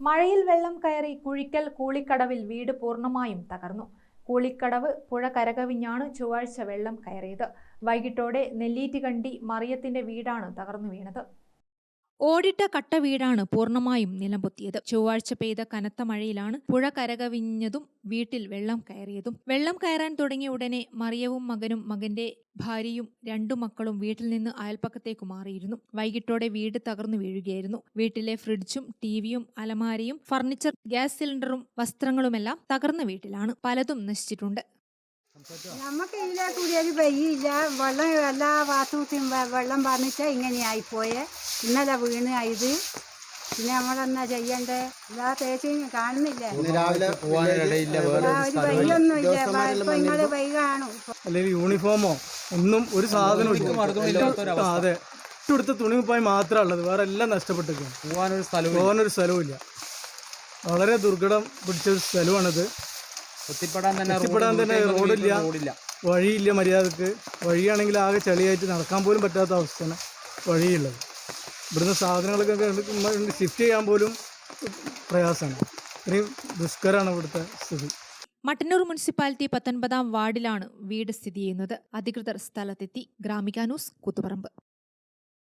മഴയിൽ വെള്ളം കയറി കുഴിക്കൽ കൂളിക്കടവിൽ വീട് പൂർണമായും തകർന്നു. കൂളിക്കടവ് പുഴ കരകവിഞ്ഞാണ് ചൊവ്വാഴ്ച വെള്ളം കയറിയത്. വൈകിട്ടോടെ നെല്ലീറ്റുകണ്ടി മറിയത്തിന്റെ വീടാണ് തകർന്നു വീണത്. ഓടിട്ട കട്ട വീടാണ് പൂർണമായും നിലംപൊത്തിയത്. ചൊവ്വാഴ്ച പെയ്ത കനത്ത മഴയിലാണ് പുഴ കരകവിഞ്ഞതും വീട്ടിൽ വെള്ളം കയറിയതും. വെള്ളം കയറാൻ തുടങ്ങിയ ഉടനെ മറിയവും മകനും മകന്റെ ഭാര്യയും രണ്ടു മക്കളും വീട്ടിൽ നിന്ന് അയൽപ്പക്കത്തേക്ക് മാറിയിരുന്നു. വൈകിട്ടോടെ വീട് തകർന്നു വീഴുകയായിരുന്നു. വീട്ടിലെ ഫ്രിഡ്ജും ടിവിയും അലമാരയും ഫർണിച്ചർ ഗ്യാസ് സിലിണ്ടറും വസ്ത്രങ്ങളുമെല്ലാം തകർന്ന വീട്ടിലാണ്. പലതും നശിച്ചിട്ടുണ്ട്. നമുക്ക് ഇതിലെ ഒരു പെയ്യില്ല. വെള്ളം എല്ലാ ഭാഗത്തും വെള്ളം പറഞ്ഞിട്ട് ഇങ്ങനെയായിപ്പോയെ. ഇന്നലെ വീണ് ഇത് പിന്നെ നമ്മളെന്നാ ചെയ്യണ്ടേ? എല്ലാ തേച്ചും കാണുന്നില്ല? ഒരു പെയ്യൊന്നും ഇല്ല. ഇപ്പൊ കാണും. അല്ലെങ്കിൽ യൂണിഫോമോ ഒന്നും ഒരു സാധനവും ഇല്ല. ആ, അതെ. ഇട്ടുകൊടുത്ത തുണിപ്പായി മാത്രമേ ഉള്ളത് വേറെ എല്ലാം നഷ്ടപ്പെട്ടിരിക്കുകയാണ്. പോകാനൊരു സ്ഥലവും പോകാനൊരു സ്ഥലവുമില്ല വളരെ ദുർഘടം പിടിച്ച ഒരു സ്ഥലമാണിത്. എത്തിപ്പെടാൻ തന്നെ എത്തിപ്പെടാൻ തന്നെ റോഡില്ല റോഡില്ല വഴിയില്ല മര്യാദയ്ക്ക്. വഴിയാണെങ്കിൽ ആകെ ചളിയായിട്ട് നടക്കാൻ പോലും പറ്റാത്ത അവസ്ഥയാണ് വഴിയുള്ളത്. ഇവിടുന്ന് സാധനങ്ങളൊക്കെ ഷിഫ്റ്റ് ചെയ്യാൻ പോലും പ്രയാസമാണ്. ഇത്രയും ദുഷ്കരമാണ് ഇവിടുത്തെ സ്ഥിതി. മട്ടന്നൂർ മുനിസിപ്പാലിറ്റി പത്തൊൻപതാം വാർഡിലാണ് വീട് സ്ഥിതി ചെയ്യുന്നത്. അധികൃതർ സ്ഥലത്തെത്തി. ഗ്രാമിക ന്യൂസ് കൂത്തുപറമ്പ്.